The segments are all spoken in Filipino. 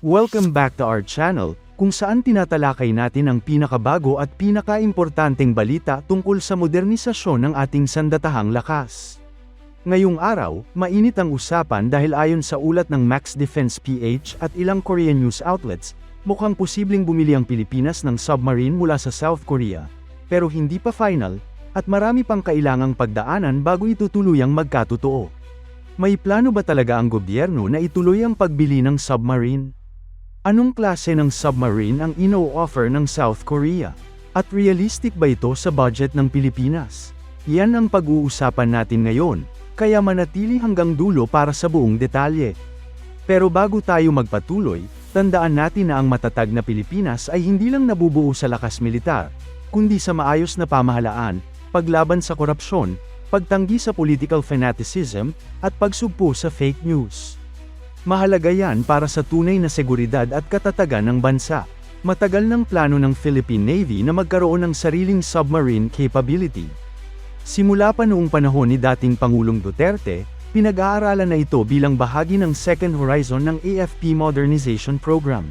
Welcome back to our channel, kung saan tinatalakay natin ang pinakabago at pinakaimportanteng balita tungkol sa modernisasyon ng ating sandatahang lakas. Ngayong araw, mainit ang usapan dahil ayon sa ulat ng Max Defense PH at ilang Korean news outlets, mukhang posibleng bumili ang Pilipinas ng submarine mula sa South Korea, pero hindi pa final, at marami pang kailangang pagdaanan bago ito tuluyang magkatotoo. May plano ba talaga ang gobyerno na ituloy ang pagbili ng submarine? Anong klase ng submarine ang ino-offer ng South Korea? At realistic ba ito sa budget ng Pilipinas? Yan ang pag-uusapan natin ngayon, kaya manatili hanggang dulo para sa buong detalye. Pero bago tayo magpatuloy, tandaan natin na ang matatag na Pilipinas ay hindi lang nabubuo sa lakas militar, kundi sa maayos na pamahalaan, paglaban sa korupsyon, pagtanggi sa political fanaticism, at pagsugpo sa fake news. Mahalaga yan para sa tunay na seguridad at katatagan ng bansa. Matagal ng plano ng Philippine Navy na magkaroon ng sariling submarine capability. Simula pa noong panahon ni dating Pangulong Duterte, pinag-aaralan na ito bilang bahagi ng second horizon ng AFP Modernization Program.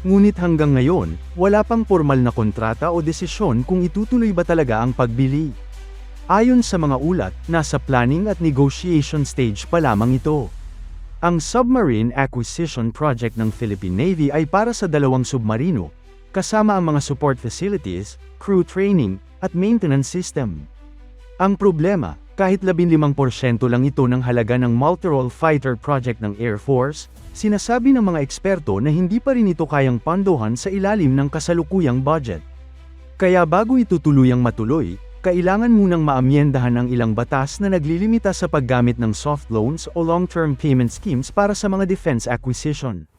Ngunit hanggang ngayon, wala pang formal na kontrata o desisyon kung itutuloy ba talaga ang pagbili. Ayon sa mga ulat, nasa planning at negotiation stage pa lamang ito. Ang Submarine Acquisition Project ng Philippine Navy ay para sa dalawang submarino, kasama ang mga support facilities, crew training, at maintenance system. Ang problema, kahit 15% lang ito ng halaga ng multi-role fighter project ng Air Force, sinasabi ng mga eksperto na hindi pa rin ito kayang pandohan sa ilalim ng kasalukuyang budget. Kaya bago ito tuluyang matuloy, kailangan munang maamyendahan ang ilang batas na naglilimita sa paggamit ng soft loans o long-term payment schemes para sa mga defense acquisition.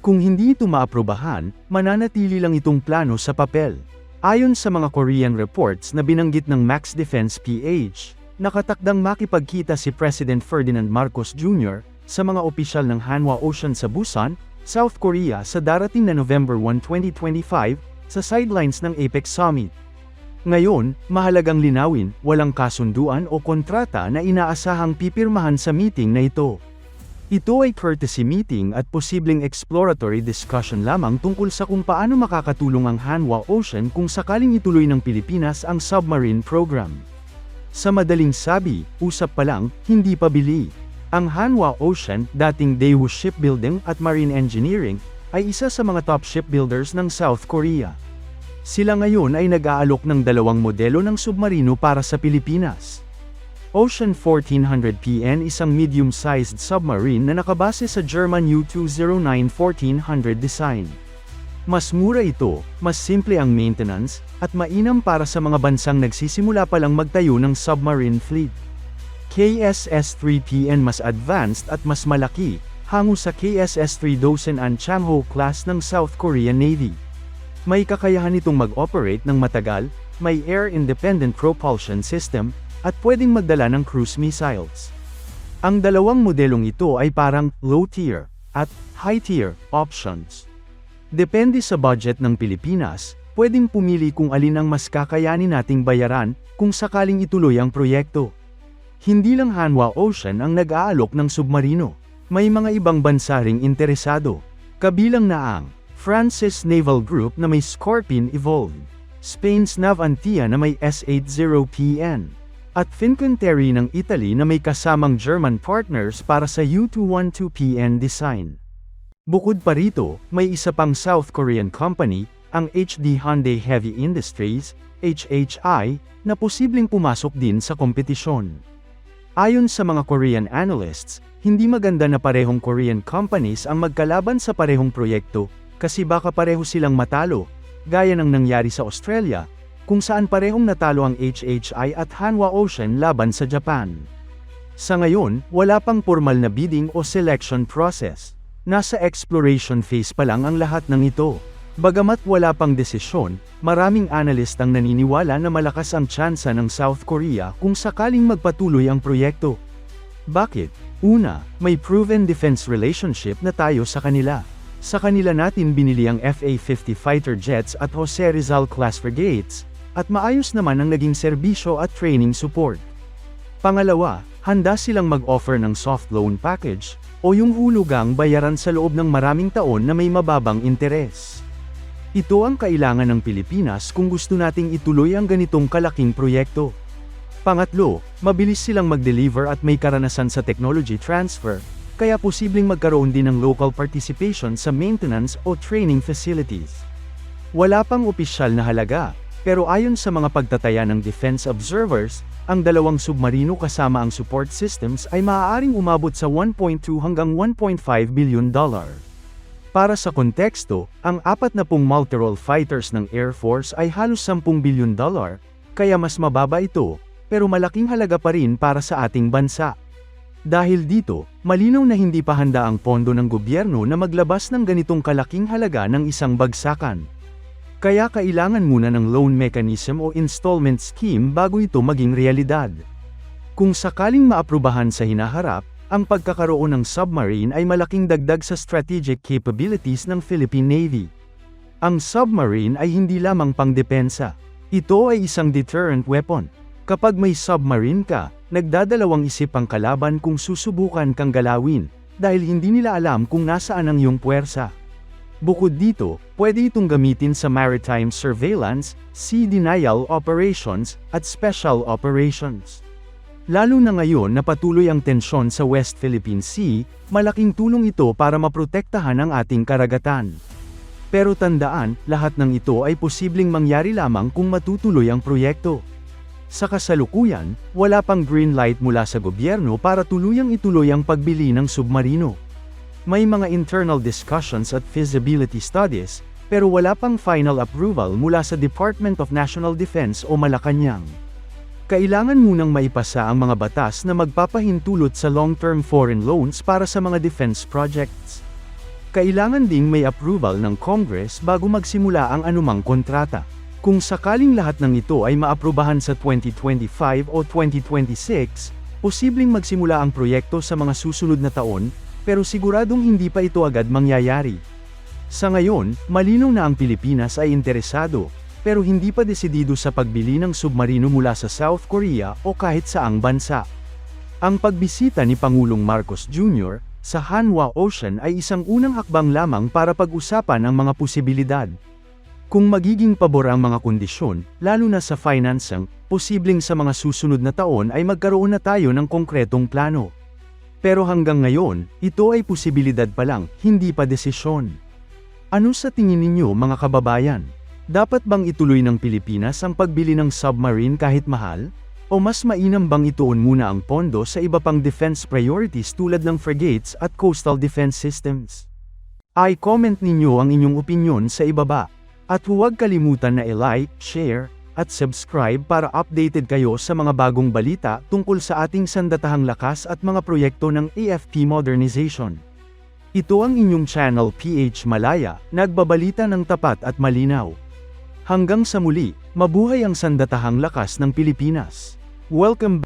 Kung hindi ito maaprubahan, mananatili lang itong plano sa papel. Ayon sa mga Korean reports na binanggit ng Max Defense PH, nakatakdang makipagkita si President Ferdinand Marcos Jr. sa mga opisyal ng Hanwha Ocean sa Busan, South Korea sa darating na November 1, 2025, sa sidelines ng APEC Summit. Ngayon, mahalagang linawin, walang kasunduan o kontrata na inaasahang pipirmahan sa meeting na ito. Ito ay courtesy meeting at posibleng exploratory discussion lamang tungkol sa kung paano makakatulong ang Hanwha Ocean kung sakaling ituloy ng Pilipinas ang submarine program. Sa madaling sabi, usap pa lang, hindi pa bili. Ang Hanwha Ocean, dating Daewoo Shipbuilding at Marine Engineering, ay isa sa mga top shipbuilders ng South Korea. Sila ngayon ay nag-aalok ng dalawang modelo ng submarino para sa Pilipinas. Ocean 1400 PN isang medium-sized submarine na nakabase sa German U-209 1400 design. Mas mura ito, mas simple ang maintenance, at mainam para sa mga bansang nagsisimula pa lang magtayo ng submarine fleet. KSS-3PN mas advanced at mas malaki, hango sa KSS-3 Dosen An Changho class ng South Korean Navy. May kakayahan itong mag-operate ng matagal, may air-independent propulsion system, at pwedeng magdala ng cruise missiles. Ang dalawang modelong ito ay parang low-tier at high-tier options. Depende sa budget ng Pilipinas, pwedeng pumili kung alin ang mas kakayanin nating bayaran kung sakaling ituloy ang proyekto. Hindi lang Hanwha Ocean ang nag-aalok ng submarino. May mga ibang bansa ring interesado. Kabilang na ang Francis Naval Group na may Scorpion Evolve, Spain's Navantia na may S-80PN, at Fincantieri ng Italy na may kasamang German partners para sa U-212PN design. Bukod pa rito, may isa pang South Korean company, ang HD Hyundai Heavy Industries, HHI, na posibleng pumasok din sa kompetisyon. Ayon sa mga Korean analysts, hindi maganda na parehong Korean companies ang magkalaban sa parehong proyekto, kasi baka pareho silang matalo, gaya ng nangyari sa Australia, kung saan parehong natalo ang HHI at Hanwha Ocean laban sa Japan. Sa ngayon, wala pang formal na bidding o selection process. Nasa exploration phase pa lang ang lahat ng ito. Bagamat wala pang desisyon, maraming analyst ang naniniwala na malakas ang tsansa ng South Korea kung sakaling magpatuloy ang proyekto. Bakit? Una, may proven defense relationship na tayo sa kanila. Sa kanila natin binili ang FA-50 fighter jets at Jose Rizal class frigates, at maayos naman ang naging serbisyo at training support. Pangalawa, handa silang mag-offer ng soft loan package, o yung hulugang bayaran sa loob ng maraming taon na may mababang interes. Ito ang kailangan ng Pilipinas kung gusto nating ituloy ang ganitong kalaking proyekto. Pangatlo, mabilis silang mag-deliver at may karanasan sa technology transfer, kaya posibleng magkaroon din ng local participation sa maintenance o training facilities. Wala pang opisyal na halaga, pero ayon sa mga pagtataya ng defense observers, ang dalawang submarino kasama ang support systems ay maaaring umabot sa 1.2 hanggang 1.5 billion dollar. Para sa konteksto, ang apat na pong multirole fighters ng Air Force ay halos 10 bilyon dollar, kaya mas mababa ito, pero malaking halaga pa rin para sa ating bansa. Dahil dito, malinaw na hindi pa handa ang pondo ng gobyerno na maglabas ng ganitong kalaking halaga ng isang bagsakan. Kaya kailangan muna ng loan mechanism o installment scheme bago ito maging realidad. Kung sakaling maaprubahan sa hinaharap, ang pagkakaroon ng submarine ay malaking dagdag sa strategic capabilities ng Philippine Navy. Ang submarine ay hindi lamang pangdepensa. Ito ay isang deterrent weapon. Kapag may submarine ka, nagdadalawang isip ang kalaban kung susubukan kang galawin, dahil hindi nila alam kung nasaan ang iyong puwersa. Bukod dito, pwede itong gamitin sa maritime surveillance, sea denial operations, at special operations. Lalo na ngayon na patuloy ang tensyon sa West Philippine Sea, malaking tulong ito para maprotektahan ang ating karagatan. Pero tandaan, lahat ng ito ay posibleng mangyari lamang kung matutuloy ang proyekto. Sa kasalukuyan, wala pang green light mula sa gobyerno para tuluyang ituloy ang pagbili ng submarino. May mga internal discussions at feasibility studies, pero wala pang final approval mula sa Department of National Defense o Malacanang. Kailangan munang maipasa ang mga batas na magpapahintulot sa long-term foreign loans para sa mga defense projects. Kailangan ding may approval ng Congress bago magsimula ang anumang kontrata. Kung sakaling lahat ng ito ay maaprubahan sa 2025 o 2026, posibleng magsimula ang proyekto sa mga susunod na taon, pero siguradong hindi pa ito agad mangyayari. Sa ngayon, malinaw na ang Pilipinas ay interesado, pero hindi pa desidido sa pagbili ng submarino mula sa South Korea o kahit saang bansa. Ang pagbisita ni Pangulong Marcos Jr. sa Hanwha Ocean ay isang unang hakbang lamang para pag-usapan ang mga posibilidad. Kung magiging pabor ang mga kondisyon, lalo na sa financing, posibleng sa mga susunod na taon ay magkaroon na tayo ng konkretong plano. Pero hanggang ngayon, ito ay posibilidad pa lang, hindi pa desisyon. Ano sa tingin ninyo mga kababayan? Dapat bang ituloy ng Pilipinas ang pagbili ng submarine kahit mahal? O mas mainam bang ituon muna ang pondo sa iba pang defense priorities tulad ng frigates at coastal defense systems? I-comment ninyo ang inyong opinyon sa ibaba. At huwag kalimutan na i-like, share, at subscribe para updated kayo sa mga bagong balita tungkol sa ating sandatahang lakas at mga proyekto ng AFP Modernization. Ito ang inyong channel PH Malaya, nagbabalita ng tapat at malinaw. Hanggang sa muli, mabuhay ang sandatahang lakas ng Pilipinas. Welcome